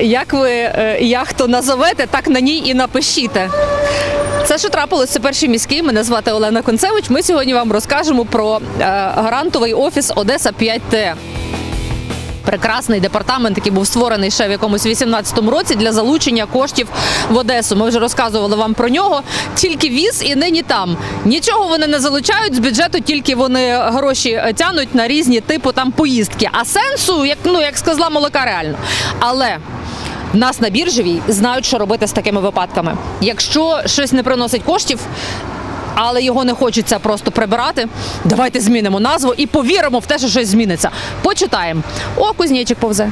Як ви е, яхту назовете, так на ній і напишіте. Це що трапилось, це перший міський. Мене звати Олена Концевич. Ми сьогодні вам розкажемо про е, грантовий офіс Одеса 5Т. Прекрасний департамент, який був створений ще в якомусь 18-му році для залучення коштів в Одесу. Ми вже розказували вам про нього. Тільки віз і нині там. Нічого вони не залучають з бюджету, тільки вони гроші е, тянуть на різні типу там поїздки. А сенсу, як ну як сказала молока, реально. Але нас на біржевій знають, що робити з такими випадками. Якщо щось не приносить коштів. Але його не хочеться просто прибирати. Давайте змінимо назву і повіримо в те, що щось зміниться. Почитаємо. О, кузнечик повзе.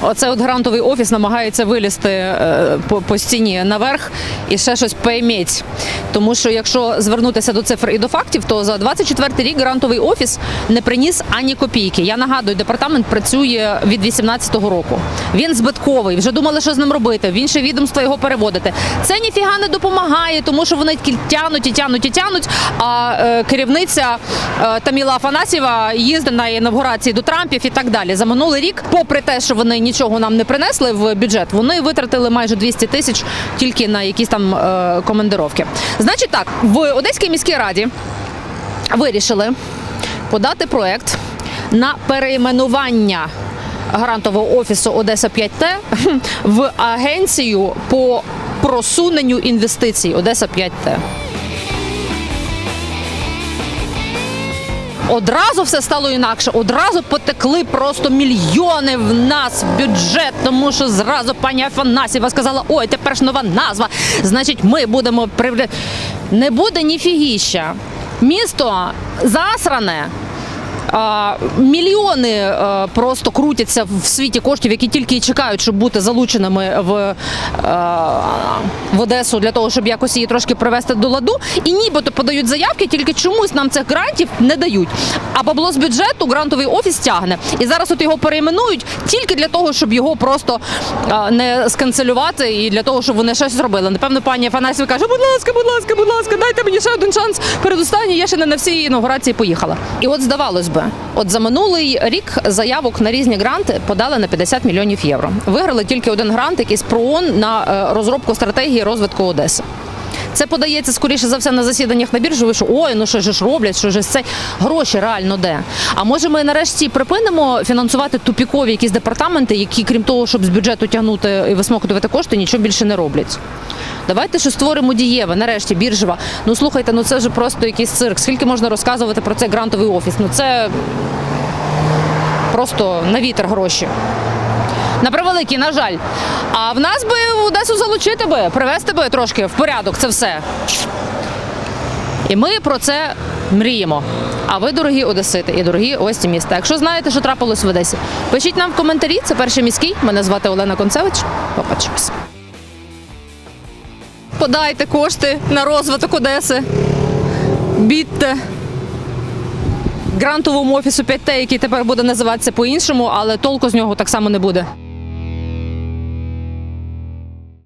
Оце от грантовий офіс намагається вилізти е, по, по стіні наверх і ще щось поіміть. Тому що якщо звернутися до цифр і до фактів, то за 24 рік грантовий офіс не приніс ані копійки. Я нагадую, департамент працює від 18-го року. Він збитковий. Вже думали, що з ним робити. В інше відомство його переводити. Це ніфіга не допомагає, тому що вони тільки тянуть і тянуть і тянуть. А е, керівниця е, Таміла Афанасьєва їздить на інавгурації до Трампів і так далі. За минулий рік, попри те, що вони нічого нам не принесли в бюджет, вони витратили майже 200 тисяч тільки на якісь там е, командировки. Значить, так в Одеській міській раді вирішили подати проект на перейменування грантового офісу Одеса 5Т в агенцію по просуненню інвестицій Одеса 5Т. Одразу все стало інакше. Одразу потекли просто мільйони в нас в бюджет, тому що зразу пані Афанасіва сказала: ой, тепер ж нова назва. Значить, ми будемо привля... Не буде ніфігіща. Місто засране. Мільйони е, просто крутяться в світі коштів, які тільки і чекають, щоб бути залученими в, е, в Одесу для того, щоб якось її трошки привести до ладу. І нібито подають заявки, тільки чомусь нам цих грантів не дають. А бабло з бюджету грантовий офіс тягне. І зараз от його перейменують тільки для того, щоб його просто е, не сканцелювати і для того, щоб вони щось зробили. Напевно, пані Афанасьєва каже: будь ласка, будь ласка, будь ласка, дайте мені ще один шанс. Передостанній я ще не на всі інаугурації поїхала. І от здавалось би, от за минулий рік заявок на різні гранти подали на 50 мільйонів євро. Виграли тільки один грант, який з ПРООН на е, розробку стратегії розвитку Одеси. Це подається скоріше за все на засіданнях на біржу. Що ой, ну що ж роблять, що ж це гроші реально де. А може ми нарешті припинимо фінансувати тупікові якісь департаменти, які, крім того, щоб з бюджету тягнути і висмоктувати кошти, нічого більше не роблять. Давайте що створимо дієве, нарешті біржева. Ну слухайте, ну це ж просто якийсь цирк. Скільки можна розказувати про цей грантовий офіс? Ну це просто на вітер гроші. На превеликий, на жаль. А в нас би Одесу залучити би, привести би трошки в порядок це все. І ми про це мріємо. А ви, дорогі одесити і дорогі гості міста. Якщо знаєте, що трапилось в Одесі, пишіть нам в коментарі. Це перший міський. Мене звати Олена Концевич. Побачимось. Подайте кошти на розвиток Одеси. Бідте грантовому офісу 5Т, який тепер буде називатися по-іншому, але толку з нього так само не буде.